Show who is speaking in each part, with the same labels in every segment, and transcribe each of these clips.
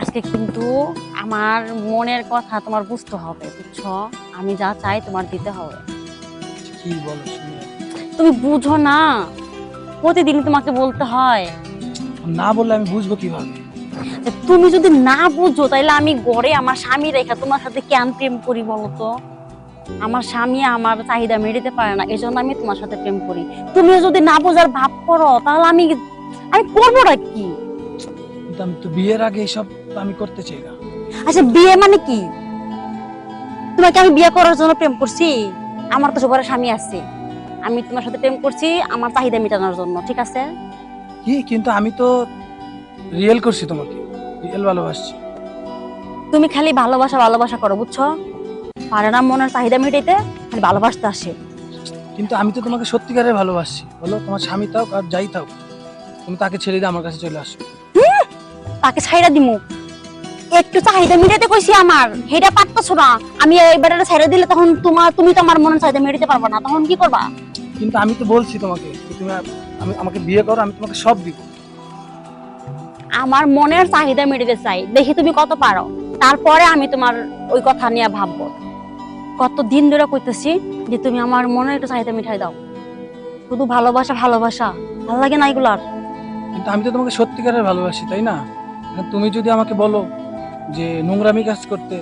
Speaker 1: আজকে কিন্তু আমার মনের কথা তোমার বুঝতে হবে বুঝছ? আমি যা চাই তোমার দিতে হবে।
Speaker 2: কি বলো
Speaker 1: তুমি বুঝো না প্রতিদিন তোমাকে বলতে হয়।
Speaker 2: না বললে আমি বুঝব কীভাবে?
Speaker 1: তুমি যদি না বুঝো তাহলে আমি গড়ে আমার স্বামী রেখা তোমার সাথে কেন প্রেম করি বলতো আমার স্বামী আমার চাহিদা মেটাতে পারে না এজন্য আমি তোমার সাথে প্রেম করি। তুমিও যদি না বোঝার ভাব করো তাহলে আমি আমি করবোটা কি?
Speaker 2: আমি তো বিয়ের আগে এসব আমি করতে চাই না।
Speaker 1: আচ্ছা বিয়ে মানে কি? তোমাকে আমি বিয়ে করার জন্য প্রেম করছি? আমার তো সবার স্বামী আছে। আমি তোমার সাথে প্রেম করছি আমার চাহিদা মেটানোর জন্য ঠিক আছে?
Speaker 2: কি? কিন্তু আমি তো রিয়েল করছি তোমাকে। রিয়েল ভালোবাসছি।
Speaker 1: তুমি খালি ভালোবাসা ভালোবাসা করো বুঝছ? পারে না মনের চাহিদা মেটাইতে খালি ভালোবাসতে আসে।
Speaker 2: কিন্তু আমি তো তোমাকে সত্যিকারের ভালোবাসছি। বলো তোমার স্বামী থাক আর যাই থাক তুমি তাকে ছেড়ে দিয়ে আমার কাছে চলে আসো।
Speaker 1: তাকে ছাইরা দিমু। একটু চাহিদা মিটাতে কইছি আমার। হেটা পারতেছো না আমি এবারে ছেড়ে দিলে তখন তোমার তুমি তো আমার মনের চাহিদা মেটাতে পারবে না। তখন কি করবা?
Speaker 2: কিন্তু আমি তো বলছি তোমাকে তুমি আমি আমাকে বিয়ে করো আমি তোমাকে সব দিব।
Speaker 1: আমার মনের চাহিদা মেটাতে চাই। দেখি তুমি কত পারো। তারপরে আমি তোমার ওই কথা নিয়ে ভাববো। কত দিন ধরে কইতেছি যে তুমি আমার মনের একটু চাহিদা মিঠাই দাও। শুধু ভালোবাসা ভালোবাসা। ভালো লাগে না এগুলার।
Speaker 2: কিন্তু আমি তো তোমাকে সত্যিকারের ভালোবাসি তাই না? তুমি যদি আমাকে বলো যে নোংরামি কাজ করতে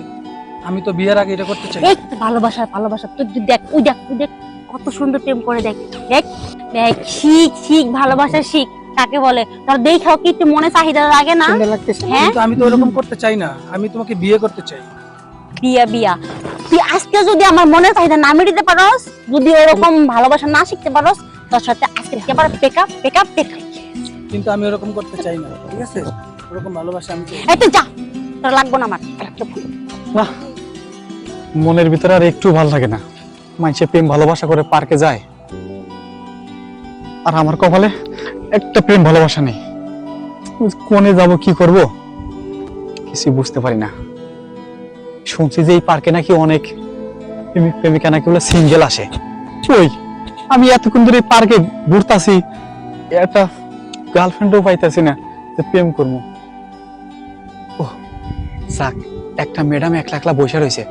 Speaker 2: আমি তো বিয়ের আগে এটা করতে চাই।
Speaker 1: এই তো ভালোবাসা ভালোবাসা। তুই তুই দেখ ওই দেখ ওই দেখ কত সুন্দর প্রেম করে দেখ। দেখ দেখ শিখ শিখ ভালোবাসা শিখ তাকে বলে? তোর দেখাও কি একটু মনে চাহিদা লাগে না? হ্যাঁ?
Speaker 2: কিন্তু আমি তো ওরকম করতে চাই না। আমি তোমাকে বিয়ে করতে চাই।
Speaker 1: বিয়া বিয়া। তুই আজকে যদি আমার মনের চাহিদা না মেটাতে পারস যদি ওরকম ভালোবাসা না শিখতে পারস তোর সাথে আজকে থেকে আবার পেকআপ পেকআপ পেকআপ
Speaker 2: কিন্তু আমি ওরকম করতে চাই না ঠিক আছে? ওরকম ভালোবাসা আমি
Speaker 1: এই তুই যা। তোর লাগবো না আমার একটা ফোন।
Speaker 3: না মনের ভিতরে আর একটু ভালো লাগে না। মানুষে প্রেম ভালোবাসা করে পার্কে যায়। আর আমার কপালে একটা প্রেম ভালোবাসা নেই। কোনে যাব, কি করব? কিছু বুঝতে পারি না। শুনছি যে এই পার্কে নাকি অনেক প্রেমিক প্রেমিকা নাকি বলে সিঙ্গেল আসে। ওই আমি এতক্ষণ ধরে পার্কে ঘুরতাছি, একটা গার্লফ্রেন্ডও পাইতাছি না যে প্রেম করব। যাক একটা ম্যাডাম একলা একলা বসে রয়েছে।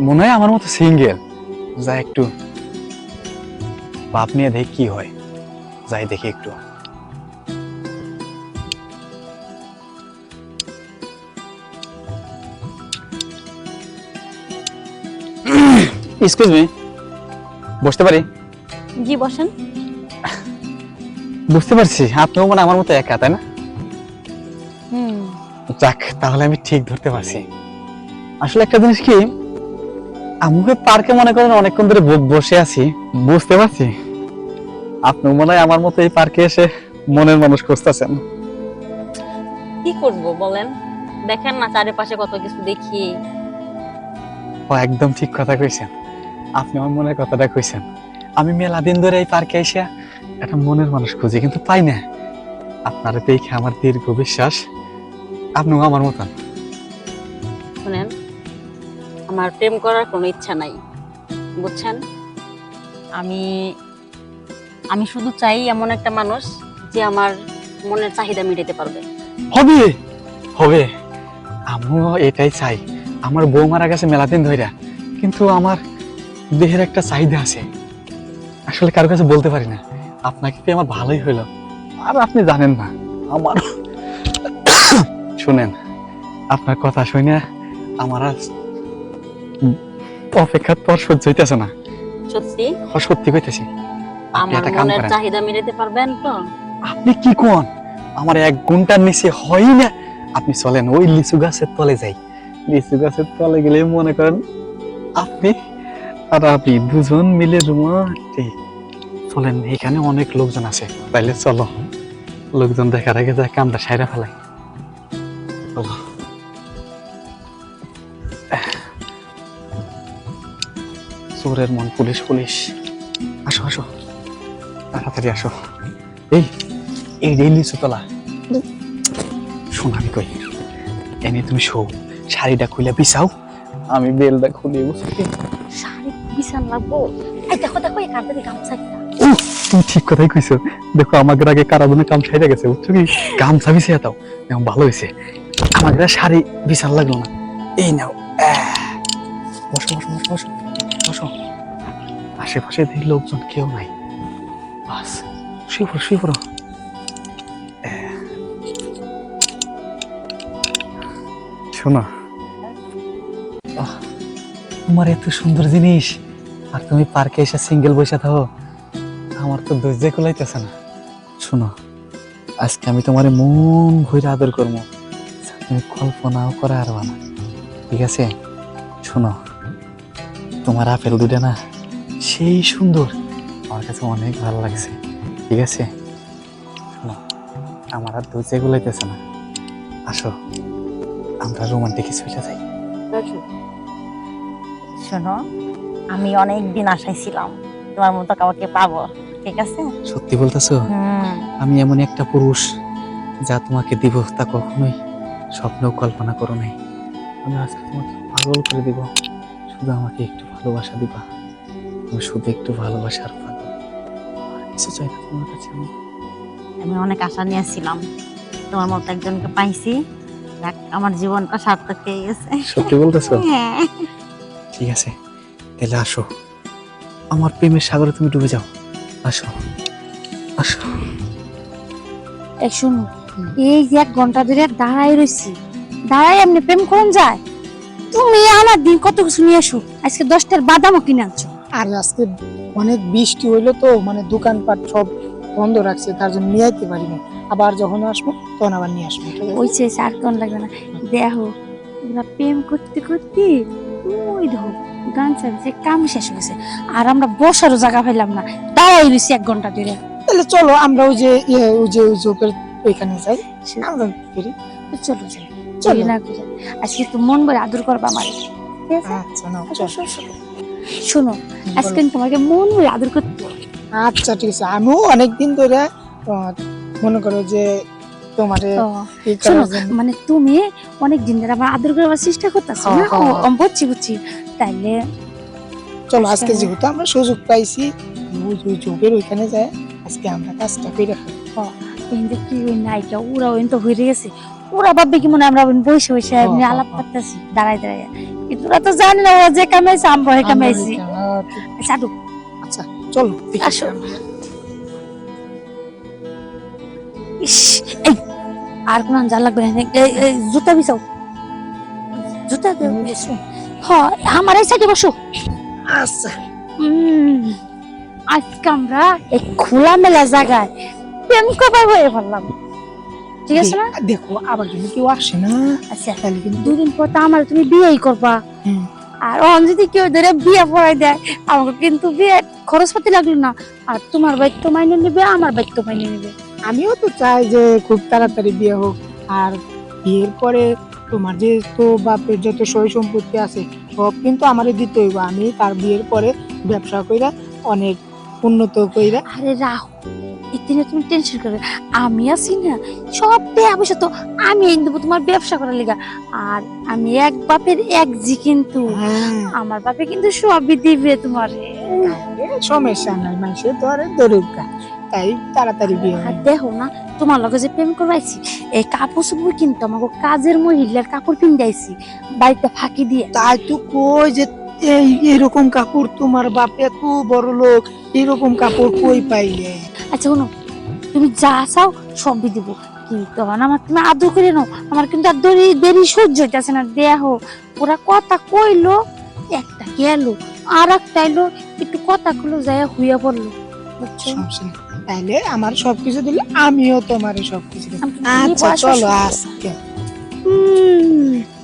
Speaker 3: মনে হয় আমার মতো সিঙ্গেল। যা একটু। বাপ নিয়ে দেখি কি হয়। যাই দেখি একটু। এক্সকিউজ মি বসতে পারি?
Speaker 1: জি বসেন।
Speaker 3: বুঝতে পারছি। আপনিও মানে আমার মতো একা তাই না? যাক তাহলে আমি ঠিক ধরতে পারছি। আসলে একটা জিনিস কি আমি পার্কে মনে করেন অনেকক্ষণ ধরে বসে আছি বুঝতে পারছি। আপনি মনে হয় আমার মতো এই পার্কে এসে মনের মানুষ খুঁজতেছেন।
Speaker 1: কি করব বলেন? দেখেন না চারিপাশে কত কিছু দেখি।
Speaker 3: ও একদম ঠিক কথা কইছেন। আপনি আমার মনের কথাটা কইছেন। আমি মেলা দিন ধরে এই পার্কে এসে একটা মনের মানুষ খুঁজি কিন্তু পাই না। আপনারা দেখে আমার দীর্ঘ বিশ্বাস। আপনিও আমার মতন।
Speaker 1: শুনেন আমার প্রেম করার কোনো ইচ্ছা নাই বুঝছেন? আমি আমি শুধু চাই এমন একটা মানুষ যে আমার মনের চাহিদা মেটাতে পারবে।
Speaker 3: হবে হবে। আমিও এটাই চাই। আমার বউ মারা গেছে মেলাদিন ধইরা কিন্তু আমার দেহের একটা চাহিদা আছে। আসলে কারও কাছে বলতে পারি না। আপনাকে আমার ভালোই হইল? আর আপনি জানেন না। আমার শুনেন আপনার কথা শুনে আমার আর অপেক্ষার পর সহ্য হইতেছে না।
Speaker 1: সত্যি?
Speaker 3: সত্যি কইতেছি। আপনি
Speaker 1: আমার মনের চাহিদা মেটাতে পারবেন তো?
Speaker 3: আপনি কি কোন? আমার এক ঘণ্টার নিচে হয় না। আপনি চলেন ওই লিচু গাছের তলে যাই। লিচু গাছের তলে গেলে মনে করেন আপনি আর আপনি দুজন মিলে রোমান্টিক চলেন এখানে অনেক লোকজন আছে। তাইলে চলো লোকজন দেখার আগে যা কামটা সাইরা ফেলাই। চলো চোরের মন পুলিশ পুলিশ। আসো আসো। তাড়াতাড়ি আসো। এই এই রেল লিচুতলা শোনাবি কই? এনে তুমি শো। শাড়িটা খুলে বিছাও। আমি বেলটা খুলে বসে
Speaker 1: শাড়ি বিছান লাগবো? এই দেখো দেখো এই কার্ডে গামছা একটা।
Speaker 3: তুমি ঠিক কথাই কইছো। দেখো আমাদের আগে কারা জন্য কাম সাইরা গেছে বুঝছ কি? গামছা বিছিয়ে দাও। এখন ভালো হয়েছে আমাকে শাড়ি বিশাল লাগল না। এই নাও বসো বসো বসো বসো বসো। আশেপাশে দেখি লোকজন কেউ নাই। বাস, শুয়ে পড়ো শুয়ে পড়ো। শোনো। তোমার এত সুন্দর জিনিস। আর তুমি পার্কে এসে সিঙ্গেল বসে থাকো। আমার তো ধৈর্য কুলাইতেছে না। শোনো, আজকে আমি তোমার মন ভরে আদর করব তুমি কল্পনাও করা আর না। ঠিক আছে? শোনো তোমার আপেল দুটা না সেই সুন্দর। আমার কাছে অনেক ভালো লাগছে। ঠিক আছে? শোনো আমার আর ধৈর্য গুলাইতেছে না। আসো আমরা রোমান্টিক চলে যাই
Speaker 4: শোনো আমি অনেক দিন আশায় ছিলাম তোমার মতো কাউকে পাবো ঠিক আছে?
Speaker 3: সত্যি বলতেছো? আমি এমন একটা পুরুষ যা তোমাকে দিব তা কখনোই স্বপ্নেও কল্পনা করো নাই। আমি আজকে তোমাকে পাগল করে দিব। শুধু আমাকে একটু ভালোবাসা দিবা। আমি শুধু একটু ভালোবাসার পাগল। আর কিছু চাই না তোমার কাছে আমি।
Speaker 4: আমি অনেক আশা নিয়েছিলাম তোমার মতো একজনকে পাইছি। আমার জীবনটা সার্থক হয়ে গেছে।
Speaker 3: সত্যি বলতেছো?
Speaker 4: হ্যাঁ।
Speaker 3: ঠিক আছে তাহলে আসো। আমার প্রেমের সাগরে তুমি ডুবে যাও। আসো। আসো।
Speaker 5: এক শুনো এই যে এক ঘণ্টা ধরে দাঁড়াই রইছি। দাঁড়াই এমনি প্রেম করুন যায়। তুমি আমার দিন কত কিছু নিয়ে আসো? আজকে দশটার বাদামও কিনে আনছো।
Speaker 6: আর আজকে অনেক বৃষ্টি হইল তো মানে দোকানপাট সব বন্ধ রাখছে তার জন্য নিয়ে আইতে পারি না। আবার যখন আসব তখন আবার নিয়ে আসব?
Speaker 5: ওই চেয়েছে আর কোন লাগবে না। দেখো ওরা প্রেম করতে করতে ওই দেখো গান চালিয়েছে কাম শেষ হয়ে গেছে। আর আমরা বসারও জায়গা পাইলাম না। দাঁড়াই রইছি এক ঘণ্টা ধরে।
Speaker 6: তাহলে চলো আমরা ওই যে ইয়ে, ওই যে ওই জোকের ওইখানে যাই আমরা ফিরি
Speaker 5: চলো যাই
Speaker 6: চলো।
Speaker 5: না করে আজকে তো মন ভরে আদর করবা আমার। ঠিক আছে?
Speaker 6: আচ্ছা নাও চলো।
Speaker 5: আসো, আসো। শোনো আজকে তোমাকে মন ভরে আদর করতে
Speaker 6: আচ্ছা ঠিক আছে। আমিও অনেকদিন ধরে মনে করো যে তোমারে
Speaker 5: শোনো মানে তুমি অনেক দিন ধরে আমার আদর করার চেষ্টা করতেছো না?
Speaker 6: হ্যাঁ, হ্যাঁ।
Speaker 5: বুঝছি বুঝছি। তাইলে
Speaker 6: চলো আজকে
Speaker 5: আচ্ছা।
Speaker 6: যেহেতু আমরা সুযোগ পাইছি ওই ওই ওইখানে যায় আজকে আমরা কাজটা করে রাখি
Speaker 5: কি ওই নায়িকা? ওরা তো হয়ে গেছে। ওরা ভাববে কি মনে আমরা বসে বসে
Speaker 6: হ্যাঁ,
Speaker 5: এমনি
Speaker 6: হ্যাঁ,
Speaker 5: আলাপ
Speaker 6: হ্যাঁ।
Speaker 5: করতেছি দাঁড়ায় দাঁড়ায়। কিন্তু ওরা তো জানে না ওরা যে কামাইছে আমরা কামাইছি
Speaker 6: আচ্ছা চলো
Speaker 5: আসো। ইস, এই আর কোন যা লাগবে না। জুতা বিছাও। জুতা দেও হ আমার এই সাইডে বসো।
Speaker 6: আচ্ছা।
Speaker 5: আজকে আমরা এই খোলা মেলা জায়গায় প্রেম কবার হয়ে পারলাম ঠিক আছে না?
Speaker 6: দেখো আবার যদি কেউ আসে না।
Speaker 5: আচ্ছা।
Speaker 6: তাহলে কিন্তু
Speaker 5: দুদিন পর তো আমার তুমি বিয়েই করবা। আর অন যদি কেউ ধরে বিয়ে পড়াই দেয় আমাকে কিন্তু বিয়ে খরচপাতি লাগল না। আর তোমার বাইক মাইনে নেবে আমার বাইক মাইনে নেবে।
Speaker 6: আমিও তো চাই যে খুব তাড়াতাড়ি বিয়ে হোক। আর বিয়ের পরে তোমার যে তো বাপের যত সই সম্পত্তি আছে সব কিন্তু আমারে দিতে হইব। আমি তার বিয়ের পরে ব্যবসা কইরা অনেক উন্নত কইরা।
Speaker 5: আরে রাহ ইতিনে তুমি টেনশন করবে আমি আছি না সব পয়সা তো আমি এনে দেবো তোমার ব্যবসা করার লিগা। আর আমি এক বাপের এক জি কিন্তু।
Speaker 6: হ্যাঁ।
Speaker 5: আমার বাপে কিন্তু সবই দিবে তোমার।
Speaker 6: সমস্যা নাই মানুষের তো আরে দরকার তাই তাড়াতাড়ি বিয়ে
Speaker 5: আর দেখো না তোমার লগে যে প্রেম করাইছি এই কাপড় চোপড় কিন্তু আমাকে কাজের মহিলার কাপড় পিন্দাইছি বাড়িতে ফাঁকি দিয়ে।
Speaker 6: তাই তো কই যে এই এরকম কাপড় তোমার বাপ এত বড় লোক এরকম কাপড় কই পাইলে?
Speaker 5: আচ্ছা শোনো তুমি যা চাও সবই দিব। কিন্তু আমার তুমি আদর করে নাও। আমার কিন্তু আর দেরি দেরি সহ্য হইতেছে না দেহ ওরা কথা কইলো একটা গেল আর একটা এলো একটু কথা কইলো যায় হুইয়া পড়ল। বুঝছ?
Speaker 6: তাইলে আমার সবকিছু দিলে আমিও তোমার সবকিছু আচ্ছা চলো। আজকে।
Speaker 5: হুম।